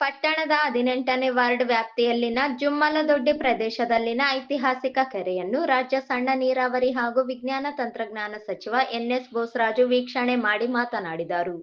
ಪಟ್ಟಣದ ಹದಿನೆಂಟನೇ ವಾರ್ಡ್ ವ್ಯಾಪ್ತಿಯಲ್ಲಿನ ಜುಮ್ಮಲದೊಡ್ಡಿ ಪ್ರದೇಶದಲ್ಲಿನ ಐತಿಹಾಸಿಕ ಕೆರೆಯನ್ನು ರಾಜ್ಯ ಸಣ್ಣ ನೀರಾವರಿ ಹಾಗೂ ವಿಜ್ಞಾನ ತಂತ್ರಜ್ಞಾನ ಸಚಿವ ಎನ್ಎಸ್ ಬೋಸರಾಜು ವೀಕ್ಷಣೆ ಮಾಡಿ ಮಾತನಾಡಿದರು.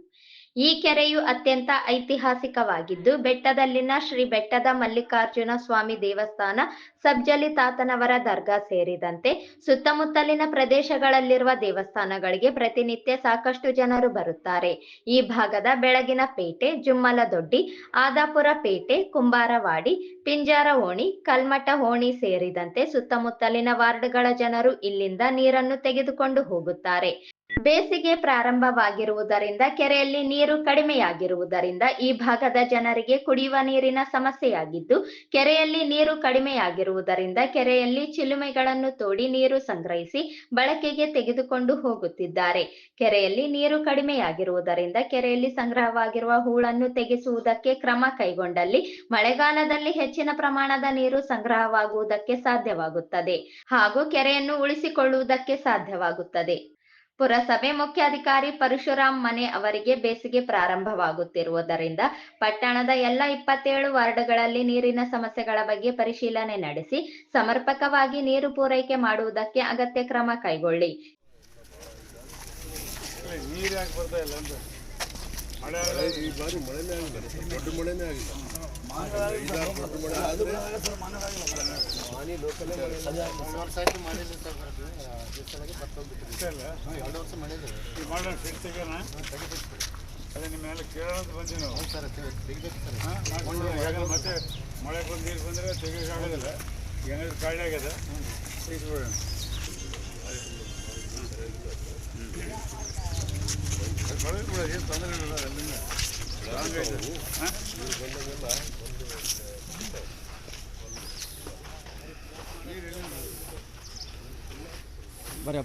ಈ ಕೆರೆಯು ಅತ್ಯಂತ ಐತಿಹಾಸಿಕವಾಗಿದ್ದು, ಬೆಟ್ಟದಲ್ಲಿನ ಶ್ರೀ ಬೆಟ್ಟದ ಮಲ್ಲಿಕಾರ್ಜುನ ಸ್ವಾಮಿ ದೇವಸ್ಥಾನ, ಸಬ್ಜಲಿ ತಾತನವರ ದರ್ಗಾ ಸೇರಿದಂತೆ ಸುತ್ತಮುತ್ತಲಿನ ಪ್ರದೇಶಗಳಲ್ಲಿರುವ ದೇವಸ್ಥಾನಗಳಿಗೆ ಪ್ರತಿನಿತ್ಯ ಸಾಕಷ್ಟು ಜನರು ಬರುತ್ತಾರೆ. ಈ ಭಾಗದ ಬೆಳಗಿನ ಪೇಟೆ, ಜುಮ್ಮಲದೊಡ್ಡಿ, ಆದಾಪುರ ಪೇಟೆ, ಕುಂಬಾರವಾಡಿ ಪಿಂಜಾರ ಓಣಿ ಕಲ್ಮಠ ಓಣಿ ಸೇರಿದಂತೆ ಸುತ್ತಮುತ್ತಲಿನ ವಾರ್ಡ್ಗಳ ಜನರು ಇಲ್ಲಿಂದ ನೀರನ್ನು ತೆಗೆದುಕೊಂಡು ಹೋಗುತ್ತಾರೆ. ಬೇಸಿಗೆ ಪ್ರಾರಂಭವಾಗಿರುವುದರಿಂದ, ಕೆರೆಯಲ್ಲಿ ನೀರು ಕಡಿಮೆಯಾಗಿರುವುದರಿಂದ ಈ ಭಾಗದ ಜನರಿಗೆ ಕುಡಿಯುವ ನೀರಿನ ಸಮಸ್ಯೆಯಾಗಿದ್ದು, ಕೆರೆಯಲ್ಲಿ ನೀರು ಕಡಿಮೆಯಾಗಿರುವುದರಿಂದ ಕೆರೆಯಲ್ಲಿ ಚಿಲುಮೆಗಳನ್ನು ತೋಡಿ ನೀರು ಸಂಗ್ರಹಿಸಿ ಬಳಕೆಗೆ ತೆಗೆದುಕೊಂಡು ಹೋಗುತ್ತಿದ್ದಾರೆ. ಕೆರೆಯಲ್ಲಿ ನೀರು ಕಡಿಮೆಯಾಗಿರುವುದರಿಂದ ಕೆರೆಯಲ್ಲಿ ಸಂಗ್ರಹವಾಗಿರುವ ಹೂಳನ್ನು ತೆಗೆಸುವುದಕ್ಕೆ ಕ್ರಮ ಕೈಗೊಂಡಲ್ಲಿ ಮಳೆಗಾಲದಲ್ಲಿ ಹೆಚ್ಚಿನ ಪ್ರಮಾಣದ ನೀರು ಸಂಗ್ರಹವಾಗುವುದಕ್ಕೆ ಸಾಧ್ಯವಾಗುತ್ತದೆ ಹಾಗೂ ಕೆರೆಯನ್ನು ಉಳಿಸಿಕೊಳ್ಳುವುದಕ್ಕೆ ಸಾಧ್ಯವಾಗುತ್ತದೆ. ಪುರಸಭೆ ಮುಖ್ಯಾಧಿಕಾರಿ ಪರಶುರಾಮ್ ಮನೆ ಅವರಿಗೆ ಬೇಸಿಗೆ ಪ್ರಾರಂಭವಾಗುತ್ತಿರುವುದರಿಂದ ಪಟ್ಟಣದ ಎಲ್ಲ ಇಪ್ಪತ್ತೇಳು ವಾರ್ಡ್ಗಳಲ್ಲಿ ನೀರಿನ ಸಮಸ್ಯೆಗಳ ಬಗ್ಗೆ ಪರಿಶೀಲನೆ ನಡೆಸಿ ಸಮರ್ಪಕವಾಗಿ ನೀರು ಪೂರೈಕೆ ಮಾಡುವುದಕ್ಕೆ ಅಗತ್ಯ ಕ್ರಮ ಕೈಗೊಳ್ಳಿ. ಮಳೆನೇ ಆಗಿಲ್ಲ. ಅದೇ ನಿಮ್ಮ ಮೇಲೆ ಕೇಳೋಣ ಅಂತ ಬಂದ್ವಿ ನಾವು ಸರ್ ಯಾಕಂದ್ರೆ ಮತ್ತೆ ಮಳೆ ಬಂದು ನೀರು ಬಂದರೆ ತೆಗಿಯೋಕೆ ಆಗೋದಿಲ್ಲ ಏನಾದ್ರು ಕಾಯಿಲೆ ಆಗ್ಯದ ಏನು ತೊಂದರೆ ಇಲ್ಲ ಅಲ್ಲಿಂದ ಕಡೆ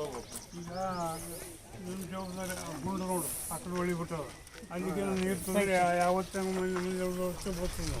ಹೋಗ್ಬೇಕು ಈಗ ನಿಮ್ಮ ಜವಾಬ್ದಾರಿ ಗುಂಡು ರೋಡ್ ಆ ಕಡೆ ಹೊಳಿಬಿಟ್ಟವ ಅಲ್ಲಿಗೆ ನೀರು ತೊಂದರೆ ಯಾವತ್ತೇ ಮುಂದೆ ನಾವು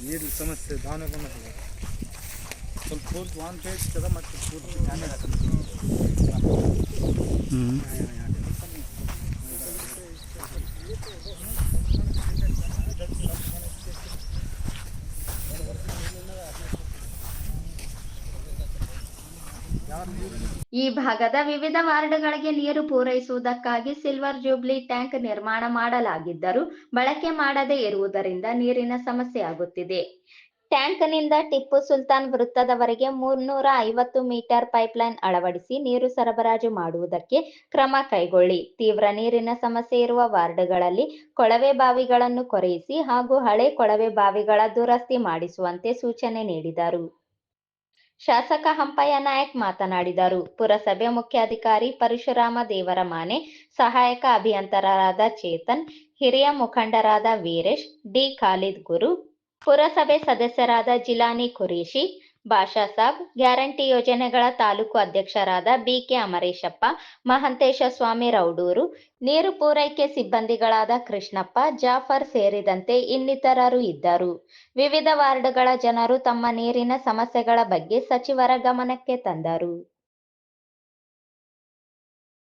ನೀರು ಸಮಸ್ಯೆ ದಾವಣ ಬಂದ ಸ್ವಲ್ಪ ಪೂರ್ತಿ ಒನ್ ಪೇಜ್ ಕದ ಮತ್ತೆ ಪೂರ್ತಿ ಈ ಭಾಗದ ವಿವಿಧ ವಾರ್ಡ್ಗಳಿಗೆ ನೀರು ಪೂರೈಸುವುದಕ್ಕಾಗಿ ಸಿಲ್ವರ್ ಜೂಬ್ಲಿ ಟ್ಯಾಂಕ್ ನಿರ್ಮಾಣ ಮಾಡಲಾಗಿದ್ದರೂ ಬಳಕೆ ಮಾಡದೇ ಇರುವುದರಿಂದ ನೀರಿನ ಸಮಸ್ಯೆಯಾಗುತ್ತಿದೆ ಟ್ಯಾಂಕ್ನಿಂದ ಟಿಪ್ಪು ಸುಲ್ತಾನ್ ವೃತ್ತದವರೆಗೆ ಮುನ್ನೂರ ಐವತ್ತು ಮೀಟರ್ ಪೈಪ್ಲೈನ್ ಅಳವಡಿಸಿ ನೀರು ಸರಬರಾಜು ಮಾಡುವುದಕ್ಕೆ ಕ್ರಮ ಕೈಗೊಳ್ಳಿ. ತೀವ್ರ ನೀರಿನ ಸಮಸ್ಯೆ ಇರುವ ವಾರ್ಡ್ಗಳಲ್ಲಿ ಕೊಳವೆ ಬಾವಿಗಳನ್ನು ಕೊರೆಯಿಸಿ ಹಾಗೂ ಹಳೆ ಕೊಳವೆ ಬಾವಿಗಳ ದುರಸ್ತಿ ಮಾಡಿಸುವಂತೆ ಸೂಚನೆ ನೀಡಿದರು. ಶಾಸಕ ಹಂಪಯ್ಯ ನಾಯಕ್ ಮಾತನಾಡಿದರು. ಪುರಸಭೆ ಮುಖ್ಯಾಧಿಕಾರಿ ಪರಶುರಾಮ ದೇವರಮಾನೆ, ಸಹಾಯಕ ಅಭಿಯಂತರರಾದ ಚೇತನ್, ಹಿರಿಯ ಮುಖಂಡರಾದ ವೀರೇಶ್, ಡಿ. ಖಾಲಿದ್ ಗುರು, ಪುರಸಭೆ ಸದಸ್ಯರಾದ ಜಿಲಾನಿ ಖುರೇಶಿ ಭಾಷಾ ಸಾಬ್, ಗ್ಯಾರಂಟಿ ಯೋಜನೆಗಳ ತಾಲೂಕು ಅಧ್ಯಕ್ಷರಾದ ಬಿಕೆ ಅಮರೇಶಪ್ಪ, ಮಹಂತೇಶ ಸ್ವಾಮಿ ರೌಡೂರು, ನೀರು ಪೂರೈಕೆ ಸಿಬ್ಬಂದಿಗಳಾದ ಕೃಷ್ಣಪ್ಪ, ಜಾಫರ್ ಸೇರಿದಂತೆ ಇನ್ನಿತರರು ಇದ್ದರು. ವಿವಿಧ ವಾರ್ಡ್ಗಳ ಜನರು ತಮ್ಮ ನೀರಿನ ಸಮಸ್ಯೆಗಳ ಬಗ್ಗೆ ಸಚಿವರ ಗಮನಕ್ಕೆ ತಂದರು.